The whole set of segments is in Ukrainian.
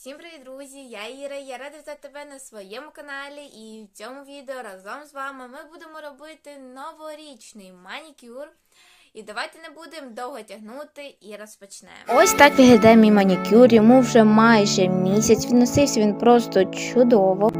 Всім привіт, друзі! Я Іра, я рада вітати тебе на своєму каналі. І в цьому відео разом з вами ми будемо робити новорічний манікюр. І давайте не будемо довго тягнути і розпочнемо. Ось так виглядає мій манікюр. Йому вже майже місяць. Відносився він просто чудово.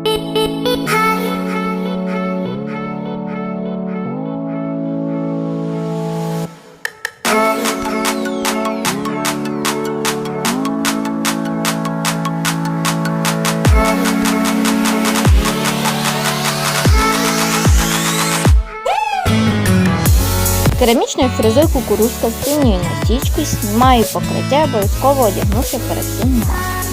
Керамічною фрезою кукурузка з синьою насічкою знімаю покриття, обов'язково одягнувши перед цим маску.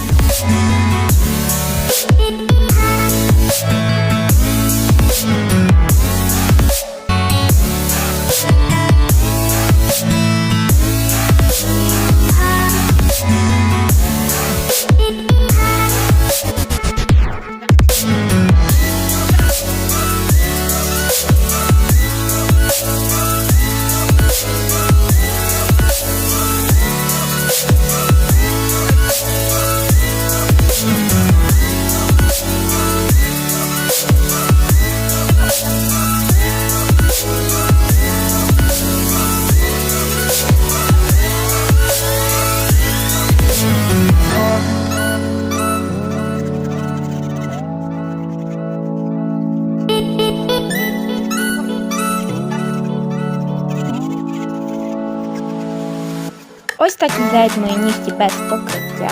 Ось так виглядають мої нігті без покриття.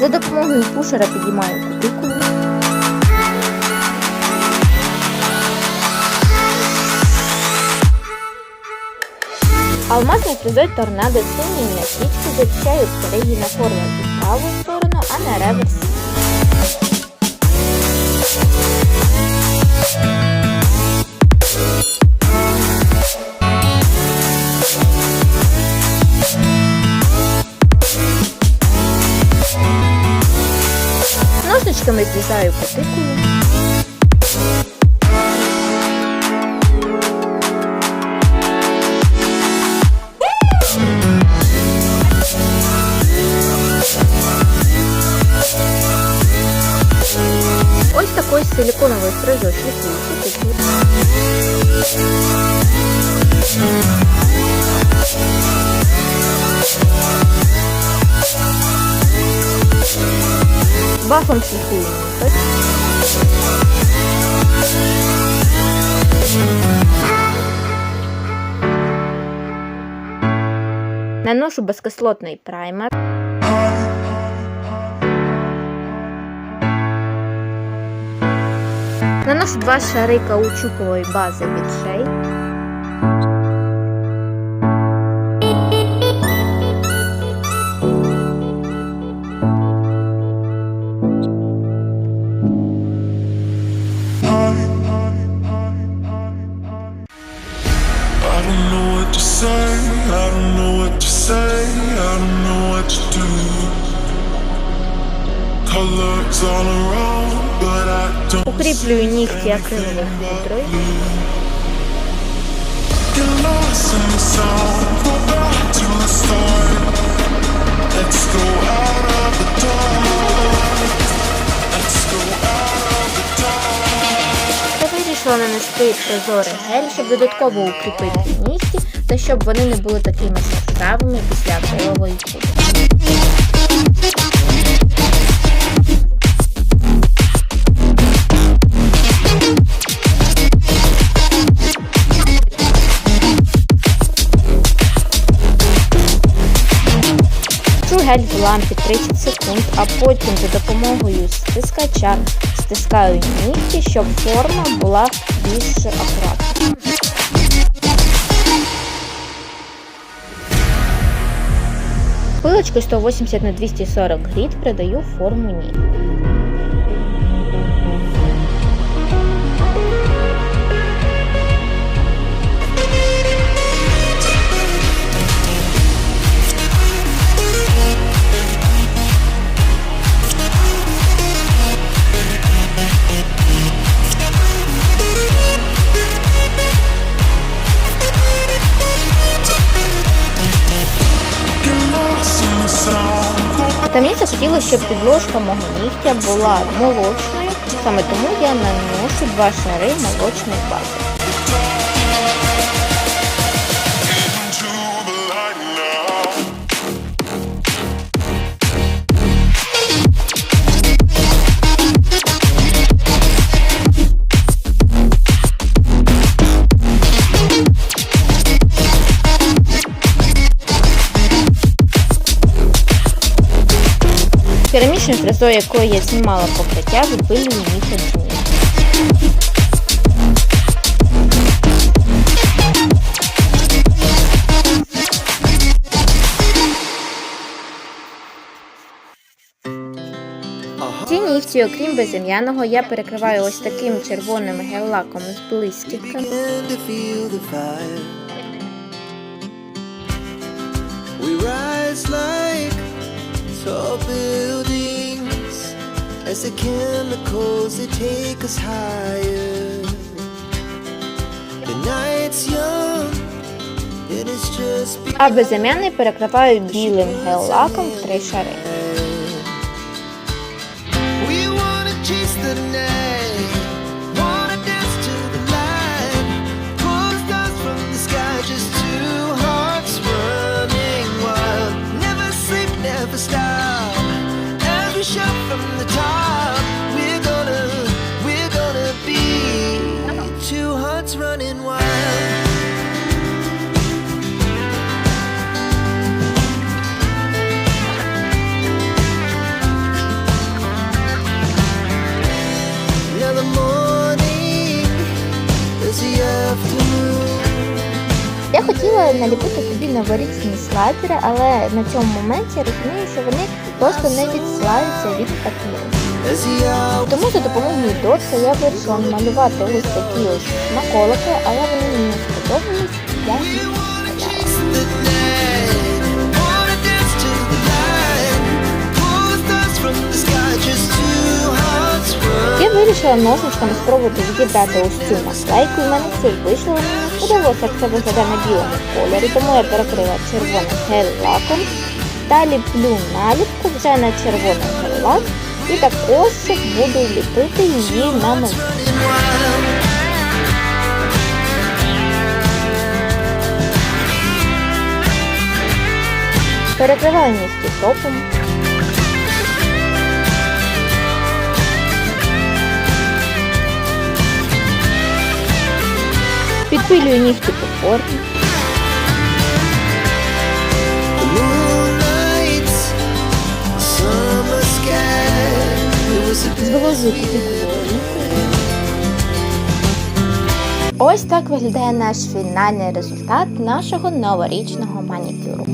За допомогою пушера підіймаю кутикулу. Алмазною фрезою торнадо синьою насічкою зачищаю перегін оформлювати праву сторону, а не реверс. Ножничками зрізаю кутикулу. Ось такою силиконовою фрезою шліфую кутикулу. Бахом шліфую ніготь. Наношу безкислотний праймер. Наношу два шари каучукової бази від Shea. Out of the dark. Я вирішила нанести прозорий гель, щоб додатково укріпити нігті та щоб вони не були такими шершавими після акрилової пудри. Гель в лампі 30 секунд, а потім за допомогою стискача стискаю нігті, щоб форма була більш акуратна. Пилочкою 180 на 240 гріт придаю форму нігтя. мені хотіла, щоб підложка мого нігтя була молочною, саме тому я наношу два шари молочної бази. Керамічною фрезою, якою я знімала покриття, ніготь з ним. Ці нігті, окрім безім'яного, я перекриваю ось таким червоним гель-лаком з блискітками. We rise like tall buildings as the chemicals they take us higher. The night's young, А безім'яний перекриваю білим гель-лаком в три шари. Running wild. Now the morning is the afternoon. Я хотіла наліпити собі новорічні слайдери, але на цьому моменті розумію, що вони просто не відслаються від папіру. Тому за допомогою дотка я вирішила намалювати ось такі ось смаколики, але вони мені сподобались. Я їх. Я вирішила ножничками спробувати відібрати ось цю наклейку, і в мене це вийшло. Мені сподобалося, як це виглядає на білому кольорі, тому я перекрила червоним гель-лаком. Далі плю наліпку вже на червоний гель-лак і також буду ліпити її на мене. Перекриваю нігті топом. Підпилюю нігті по формі. Ось так виглядає наш фінальний результат нашого новорічного манікюру.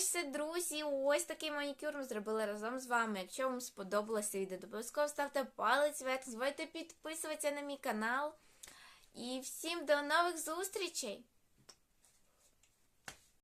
Все, друзі, ось такий манікюр ми зробили разом з вами. Якщо вам сподобалося відео, обов'язково ставте палець вверх, звайте підписуватися на мій канал. І всім до нових зустрічей!